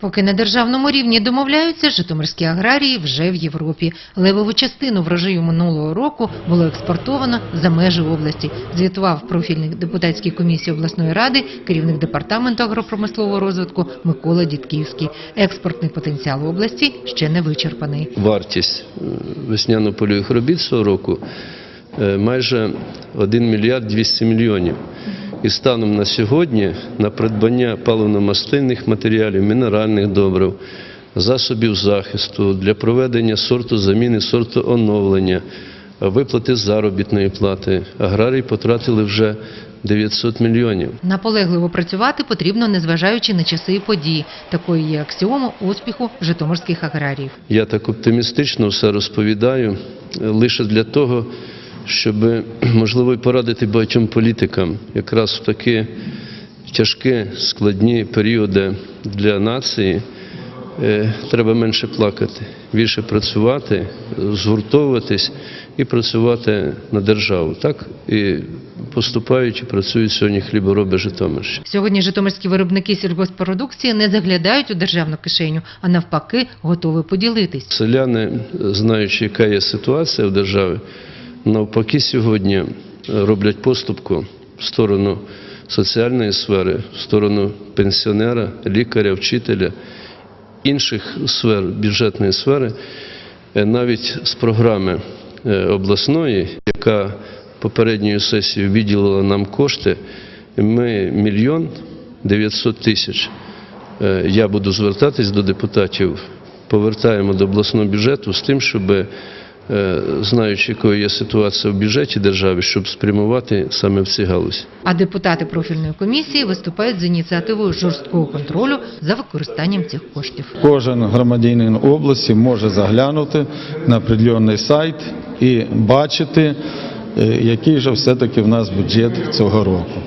Поки на державному рівні домовляються, житомирські аграрії вже в Європі. Левову частину врожаю минулого року було експортовано за межі області. Звітував профільний депутатській комісії обласної ради керівник департаменту агропромислового розвитку Микола Дідківський. Експортний потенціал області ще не вичерпаний. Вартість е, весняно-польових робіт цього року е, майже 1 мільярд 200 мільйонів. І станом на сьогодні на придбання паливно-мастильних матеріалів, мінеральних добрив, засобів захисту для проведення сорту заміни, сорту оновлення, виплати заробітної плати аграрії потратили вже 900 мільйонів. Наполегливо працювати потрібно, незважаючи на часи і події. Такою є аксіома успіху житомирських аграріїв. Я так оптимістично все розповідаю лише для того, щоб можливо і порадити багатьом політикам якраз в такі тяжкі, складні періоди для нації. е, Треба менше плакати, більше працювати, згуртовуватись і працювати на державу. Так і поступають і працюють сьогодні хлібороби Житомирщини. Сьогодні житомирські виробники сільгоспродукції не заглядають у державну кишеню, а навпаки готові поділитись. Селяни, знаючи, яка є ситуація в державі, навпаки сьогодні роблять поступку в сторону соціальної сфери, в сторону пенсіонера, лікаря, вчителя, інших сфер, бюджетної сфери, Е, навіть з програми е, обласної, яка попередньою сесією виділила нам кошти, ми мільйон 900 тисяч. Е, я буду звертатись до депутатів, повертаємо до обласного бюджету з тим, щоб, знаючи, якою є ситуація в бюджеті держави, щоб спрямувати саме в ці галузі. А депутати профільної комісії виступають з ініціативою жорсткого контролю за використанням цих коштів. Кожен громадянин області може заглянути на определенний сайт і бачити, е, який же все-таки в нас бюджет цього року.